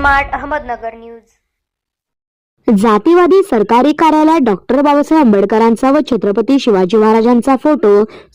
Smart Ahmednagar news. जातीवादी सरकारी कार्यालयात doctor Babasaheb आंबेडकरांचा व छत्रपती शिवाजी महाराजांचा फोटो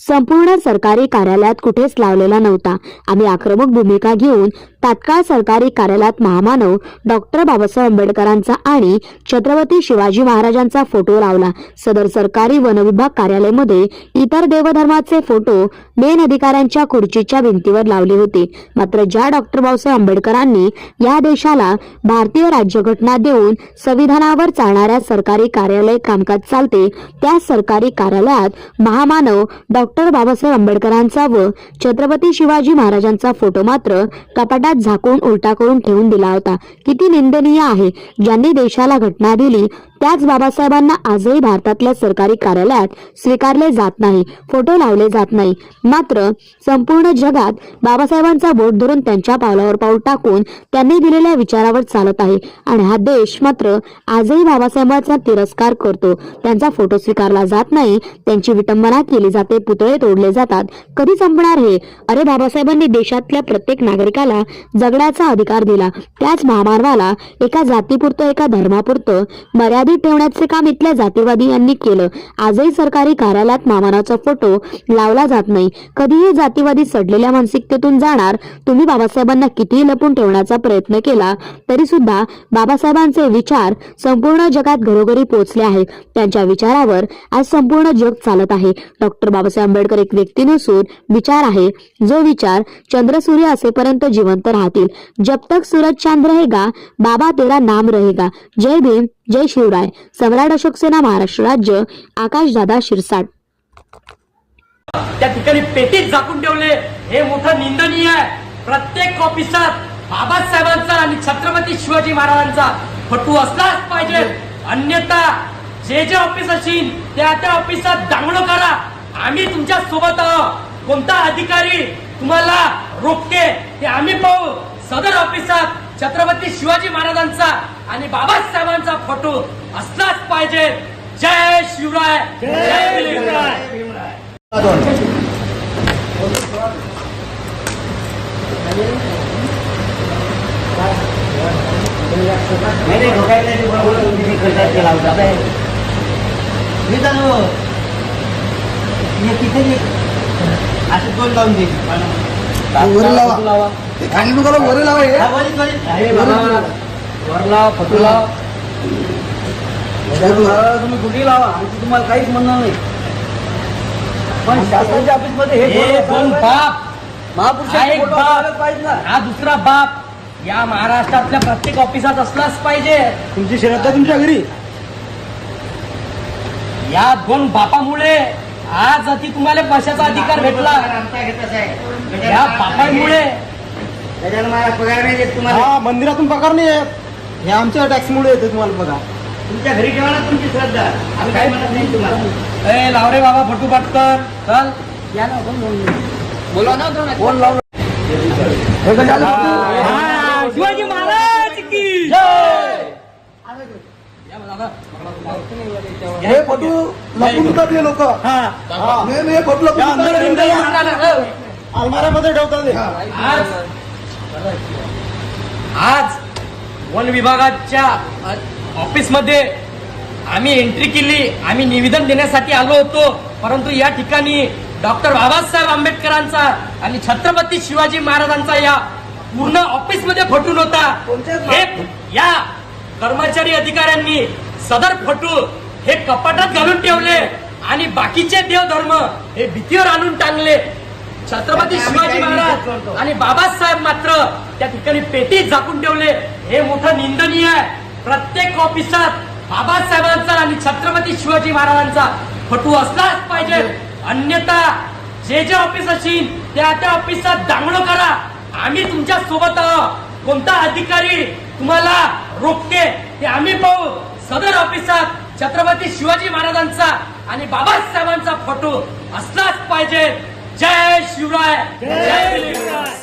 संपूर्ण सरकारी कार्यालयात कुठेच लावलेला नव्हता. आम्ही आक्रमक भूमिका घेऊन तात्काळ सरकारी कार्यालयात महामानव डॉक्टर बाबासाहेब आंबेडकरांचा आणि छत्रपती शिवाजी महाराजांचा फोटो लावला. सदर सरकारी वनविभाग कार्यालयामध्ये इतर देवधर्माचे फोटो मेन अधिकाऱ्यांच्या खुर्चीच्या भिंतीवर लावले होते. मात्र ज्या डॉक्टर बाबासाहेब आंबेडकरांनी या देशाला भारतीय राज्यघटना देऊन संविधानावर चालणाऱ्या सरकारी कार्यालय कामकाज चालते त्या सरकारी कार्यालयात महामानव डॉक्टर बाबासाहेब आंबेडकरांचा व छत्रपती शिवाजी महाराजांचा फोटो मात्र कपाटात झाकून उलटा करून ठेवून दिला होता. किती निंदनीय आहे. ज्यांनी देशाला घटना दिली त्याच बाबासाहेबांना आजही भारतातल्या सरकारी कार्यालयात स्वीकारले जात नाही फोटो लावले जात नाही. मात्र संपूर्ण जगात बाबासाहेबांचा बोट धरून त्यांच्या पावलावर पाऊल टाकून त्यांनी दिलेल्या विचारावर चालत आहे. आणि हा देश मात्र आजही बाबासाहेबांचा तिरस्कार करतो. त्यांचा फोटो स्वीकारला जात नाही त्यांची विटंबना केली जाते पुतळे तोडले जातात. कधी संपणार हे? अरे बाबासाहेबांनी देशातल्या प्रत्येक नागरिकाला जगण्याचा अधिकार दिला. त्याच महामानवाला एका जातीपुरतं एका धर्मापुरतं मर्यादित ठेवण्याचे काम इथल्या जातीवादी यांनी केलं. आजही सरकारी कार्यालयात मामानाचा फोटो लावला जात नाही. कधीही जातीवादी सडलेल्या मानसिकतेतून जाणार तुम्ही बाबासाहेबांना कितीही लपून ठेवण्याचा प्रयत्न केला तरी सुद्धा बाबासाहेबांचे विचार संपूर्ण जगात घरोघरी पोहोचले आहेत. त्यांच्या विचारावर आज संपूर्ण जग चालत आहे. डॉक्टर बाबासाहेब आंबेडकर एक व्यक्ती नसून विचार आहे. जो विचार चंद्र सूर्य असेपर्यंत जिवंत राहतील. जब तक सूरज चांद रहेगा बाबा तेरा नाम रहेगा. जय भीम. जय शिवराय. सम्राट अशोक सेना महाराष्ट्र राज्य. आकाश दादा शिरसाट. त्या ठिकाणी पेटीत झाकून ठेवले. हे मोठं निंदनीय आहे. प्रत्येक ऑफिसात बाबासाहेबांचा आणि छत्रपती शिवाजी महाराजांचा फटू असलाच पाहिजे. अन्यथा जे जे ऑफिस असतील त्या त्या ऑफिसात दांगडो करा. आम्ही तुमच्यासोबत आहोत. कोणता अधिकारी तुम्हाला रोखते ते आम्ही पाहू. सदर ऑफिसात छत्रपती शिवाजी महाराजांचा आणि बाबासाहेबांचा फोटो असलाच पाहिजे. जय शिवराय. जय मी चालू तिथे जे असं दोन लावून दे. वर लावा. ते खाली नुकाला वर लावा वरील, लावा. तुम्ही कुठे लावा आमची तुम्हाला काहीच म्हणणं नाही. पण शासनाच्या ऑफिसमध्ये हे दोन बाप? महापुरुष हा एक बाप. पाहिजे ना. हा दुसरा बाप. या महाराष्ट्रातल्या प्रत्येक ऑफिसात असलाच पाहिजे. तुमची श्रद्धा तुमच्या घरी. या दोन बापामुळे आज अति तुम्हाला बसाचा अधिकार भेटला. या बापामुळे. पगार नाही देत तुम्हाला. हा मंदिरातून पगार नाही येत हे आमच्या टॅक्समुळे येते तुम्हाला बघा. तुमच्या घरी ठेवा ना तुमची श्रद्धा. आम्ही काही म्हणत नाही तुम्हाला. ए लाव रे बाबा फोटो पटकन. चल. कोण लावलं हे कसं झालं? हा, शिवाजी महाराज की जय. हे फोटो लपून ठेवतात हे. लोक हे फोटो लपून. अलमाऱ्यामध्ये ठेवतात. आज. आज. वन विभागाच्या ऑफिसमध्ये आम्ही एंट्री केली आम्ही निवेदन देण्यासाठी आलो होतो. परंतु या ठिकाणी डॉक्टर बाबासाहेब आंबेडकरांचा आणि छत्रपती शिवाजी महाराजांचा या पूर्ण ऑफिसमध्ये फोटून होता. हे या कर्मचारी अधिकाऱ्यांनी सदर फोटो हे कपाटात घालून ठेवले आणि बाकीचे देवधर्म हे भीतीवर आणून टांगले. छत्रपती शिवाजी महाराज आणि बाबासाहेब मात्र त्या ठिकाणी पेटीत झाकून ठेवले. हे मोठं निंदनीय आहे. प्रत्येक ऑफिसात बाबासाहेबांचा आणि छत्रपती शिवाजी महाराजांचा फोटो असलाच पाहिजे. अन्यथा जे जे ऑफिस असेल त्या त्या ऑफिसात दांगडो करा. आम्ही तुमच्यासोबत आहोत. कोणता अधिकारी तुम्हाला रोखते ते आम्ही पाहू. सदर ऑफिसात छत्रपती शिवाजी महाराजांचा आणि बाबासाहेबांचा फोटो असलाच पाहिजे. जय शिवराय. जय शिवराय.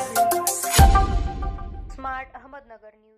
Smart Ahmednagar news.